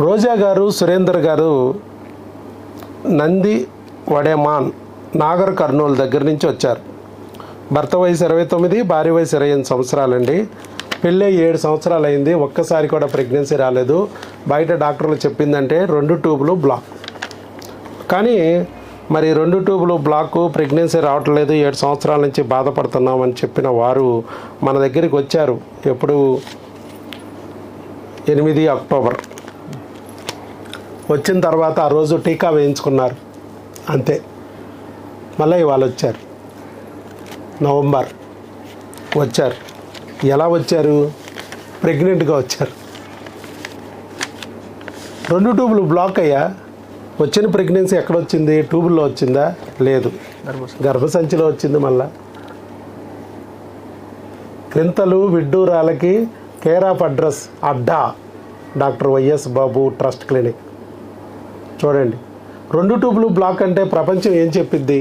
రోజా గారు సురేందర్ గారు నంది వడేమాన్ నాగర్ కర్నూలు దగ్గర నుంచి వచ్చారు. భర్త వయసు ఇరవై తొమ్మిది భార్య వయసు ఇరవై ఎనిమిది సంవత్సరాలండి. పెళ్ళి ఏడు సంవత్సరాలు అయింది ఒక్కసారి కూడా ప్రెగ్నెన్సీ రాలేదు. బయట డాక్టర్లు చెప్పిందంటే రెండు ట్యూబులు బ్లాక్. కానీ మరి రెండు ట్యూబులు బ్లాక్ ప్రెగ్నెన్సీ రావట్లేదు ఏడు సంవత్సరాల నుంచి బాధపడుతున్నామని చెప్పిన వారు మన దగ్గరికి వచ్చారు. ఎప్పుడు? ఎనిమిది అక్టోబర్. వచ్చిన తర్వాత ఆ రోజు టీకా వేయించుకున్నారు. అంతే. మళ్ళీ ఇవాళ వచ్చారు. నవంబర్ వచ్చారు. ఎలా వచ్చారు? ప్రెగ్నెంట్గా వచ్చారు. రెండు ట్యూబులు బ్లాక్ అయ్యా? వచ్చిన ప్రెగ్నెన్సీ ఎక్కడ వచ్చింది? ట్యూబుల్లో వచ్చిందా? లేదు. గర్భసంచిలో వచ్చింది మళ్ళా. క్రింతలు విడ్డూరాలకి care of address Adda. Doctor Y S Babu trust clinic. చూడండి. రెండు ట్యూబులు బ్లాక్ అంటే ప్రపంచం ఏం చెప్పిద్ది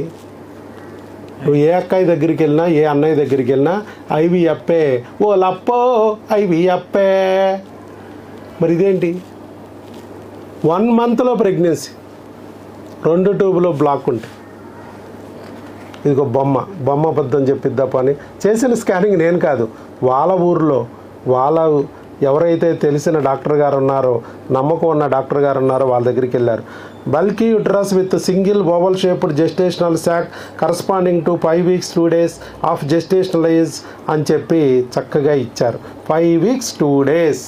నువ్వు ఏ అక్కాయి దగ్గరికి వెళ్ళినా ఏ అన్నయ్య దగ్గరికి వెళ్ళినా ఐవి అప్పే ఓ లప్పో ఐవిఎఫ్ఏ మరి ఇదేంటి? వన్ మంత్లో ప్రెగ్నెన్సీ. రెండు ట్యూబులో బ్లాక్ ఉంటాయి ఇదిగో బొమ్మ. బొమ్మ అబద్ధం చెప్పిద్దా పని. చేసిన స్కానింగ్ నేను కాదు. వాళ్ళ ఊర్లో వాళ్ళ ఎవరైతే తెలిసిన డాక్టర్ గారు ఉన్నారో నమ్మకం ఉన్న డాక్టర్ గారు ఉన్నారో వాళ్ళ దగ్గరికి వెళ్ళారు. Bulky uterus with single oval shaped gestational sac corresponding to five weeks two days of gestational age అని చెప్పి చక్కగా ఇచ్చారు. ఫైవ్ వీక్స్ టూ డేస్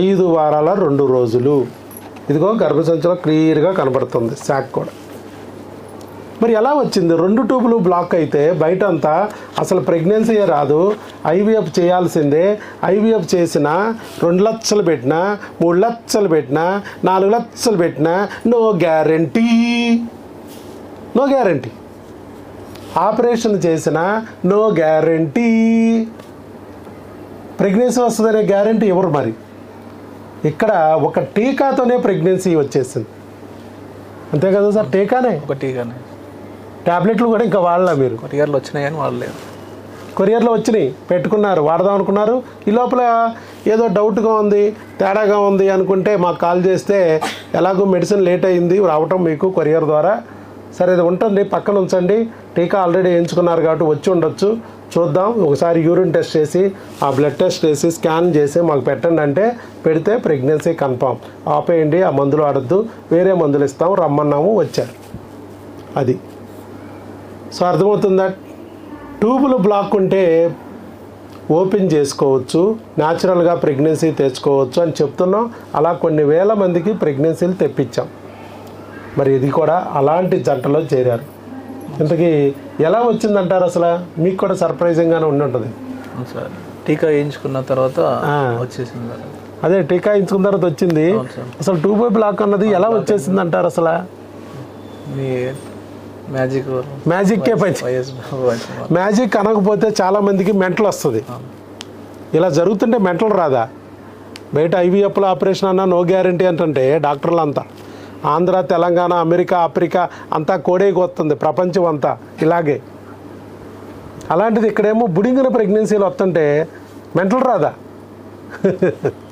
ఐదు వారాల రెండు రోజులు. ఇదిగో గర్భసంచిలో క్లియర్గా కనబడుతుంది శాక్ కూడా. మరి ఎలా వచ్చింది? రెండు ట్యూబులు బ్లాక్ అయితే బయట అంతా అసలు ప్రెగ్నెన్సీయే రాదు. ఐవీఎఫ్ చేయాల్సిందే. ఐవీఎఫ్ చేసిన రెండు లక్షలు పెట్టినా మూడు లక్షలు పెట్టినా నాలుగు లక్షలు పెట్టినా no guarantee. No guarantee. Operation చేసిన నో గ్యారంటీ. ప్రెగ్నెన్సీ వస్తుందనే గ్యారంటీ ఎవరు మరి? ఇక్కడ ఒక టీకాతోనే ప్రెగ్నెన్సీ వచ్చేసింది. అంతే కదా సార్? టీకానే? ఒక టీకానే. ట్యాబ్లెట్లు కూడా ఇంకా వాడలా మీరు. కొరియర్లు వచ్చినాయి కానీ వాడలేదు కొరియర్లో వచ్చినాయి పెట్టుకున్నారు వాడదాం అనుకున్నారు. ఈ లోపల ఏదో డౌట్గా ఉంది తేడాగా ఉంది అనుకుంటే మాకు కాల్ చేస్తే ఎలాగో మెడిసిన్ లేట్ అయింది రావటం మీకు కొరియర్ ద్వారా. సరే ఇది ఉంటుంది పక్కన ఉంచండి. టీకా ఆల్రెడీ వేయించుకున్నారు కాబట్టి వచ్చి ఉండొచ్చు. చూద్దాం ఒకసారి యూరిన్ టెస్ట్ చేసి ఆ బ్లడ్ టెస్ట్ చేసి స్కాన్ చేసి మాకు పెట్టండి అంటే పెడితే ప్రెగ్నెన్సీ కన్ఫామ్. ఆపేయండి ఆ మందులు ఆడద్దు వేరే మందులు ఇస్తాం రమ్మన్నాము వచ్చారు. అది. సో అర్థమవుతుందా? ట్యూబులు బ్లాక్ ఉంటే ఓపెన్ చేసుకోవచ్చు న్యాచురల్గా ప్రెగ్నెన్సీ తెచ్చుకోవచ్చు అని చెప్తున్నాం. అలా కొన్ని వేల మందికి ప్రెగ్నెన్సీలు తెప్పించాం. మరి ఇది కూడా అలాంటి జంటలో చేరారు. ఇంతకీ ఎలా వచ్చిందంటారు అసలు? మీకు కూడా సర్ప్రైజింగ్గానే ఉండి ఉంటుంది టీకా వేయించుకున్న తర్వాత. వచ్చేసింది అదే టీకా ఇచ్చుకున్న తర్వాత వచ్చింది. అసలు ట్యూబ్ బ్లాక్ అన్నది ఎలా వచ్చేసింది అంటారు అసలు మ్యాజిక్ మ్యాజిక్కే పని. మ్యాజిక్ అనకపోతే చాలా మందికి మెంటల్ వస్తుంది. ఇలా జరుగుతుంటే మెంటల్ రాదా? బయట ఐవీఎఫ్లో ఆపరేషన్ అన్నా నో గ్యారంటీ అంటే డాక్టర్లు అంతా ఆంధ్ర తెలంగాణ అమెరికా ఆఫ్రికా అంతా కోడేకి వస్తుంది ప్రపంచం అంతా ఇలాగే. అలాంటిది ఇక్కడేమో బుడింగిన ప్రెగ్నెన్సీలు వస్తుంటే మెంటల్ రాదా?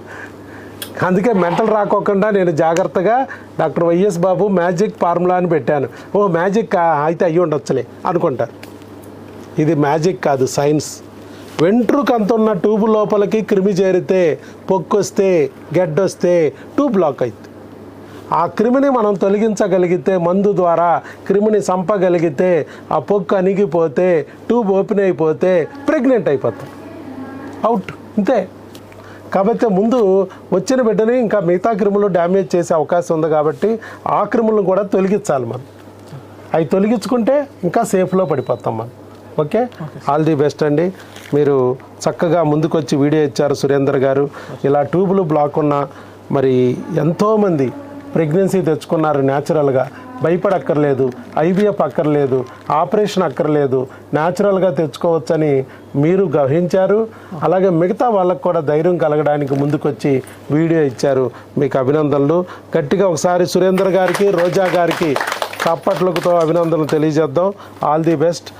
అందుకే మెంటల్ రాకోకుండా నేను జాగ్రత్తగా doctor Y S Babu magic formula అని పెట్టాను. ఓ మ్యాజిక్ అయితే అయ్యి ఉండొచ్చులే అనుకుంటారు ఇది మ్యాజిక్ కాదు సైన్స్. వెంట్రుక అంతున్న ట్యూబ్ లోపలికి క్రిమి చేరితే పొక్కొస్తే గెడ్డొస్తే ట్యూబ్ లాక్ అవుతుంది ఆ క్రిమిని మనం తొలగించగలిగితే మందు ద్వారా క్రిమిని చంపగలిగితే ఆ పొక్కు అణిగిపోతే ట్యూబ్ ఓపెన్ అయిపోతే ప్రెగ్నెంట్ అయిపోతాం. అవుట్. అంతే కాబట్టి ముందు వచ్చిన బిడ్డని ఇంకా మిగతా క్రిములు డ్యామేజ్ చేసే అవకాశం ఉంది కాబట్టి ఆ క్రిములను కూడా తొలగించాలి మనం. అవి తొలగించుకుంటే ఇంకా సేఫ్లో పడిపోతాం మనం. ఓకే? ఆల్ ది బెస్ట్ అండి. మీరు చక్కగా ముందుకొచ్చి వీడియో ఇచ్చారు సురేందర్ గారు. ఇలా ట్యూబులు బ్లాక్ ఉన్న మరి ఎంతోమంది ప్రెగ్నెన్సీ తెచ్చుకున్నారు న్యాచురల్గా. భయపడక్కర్లేదు ఐవీఎఫ్ అక్కర్లేదు ఆపరేషన్ అక్కర్లేదు న్యాచురల్గా తెచ్చుకోవచ్చని మీరు గ్రహించారు. అలాగే మిగతా వాళ్ళకు కూడా ధైర్యం కలగడానికి ముందుకొచ్చి వీడియో ఇచ్చారు. మీకు అభినందనలు. గట్టిగా ఒకసారి సురేందర్ గారికి రోజా గారికి చప్పట్లతో అభినందనలు తెలియజేద్దాం. All the best.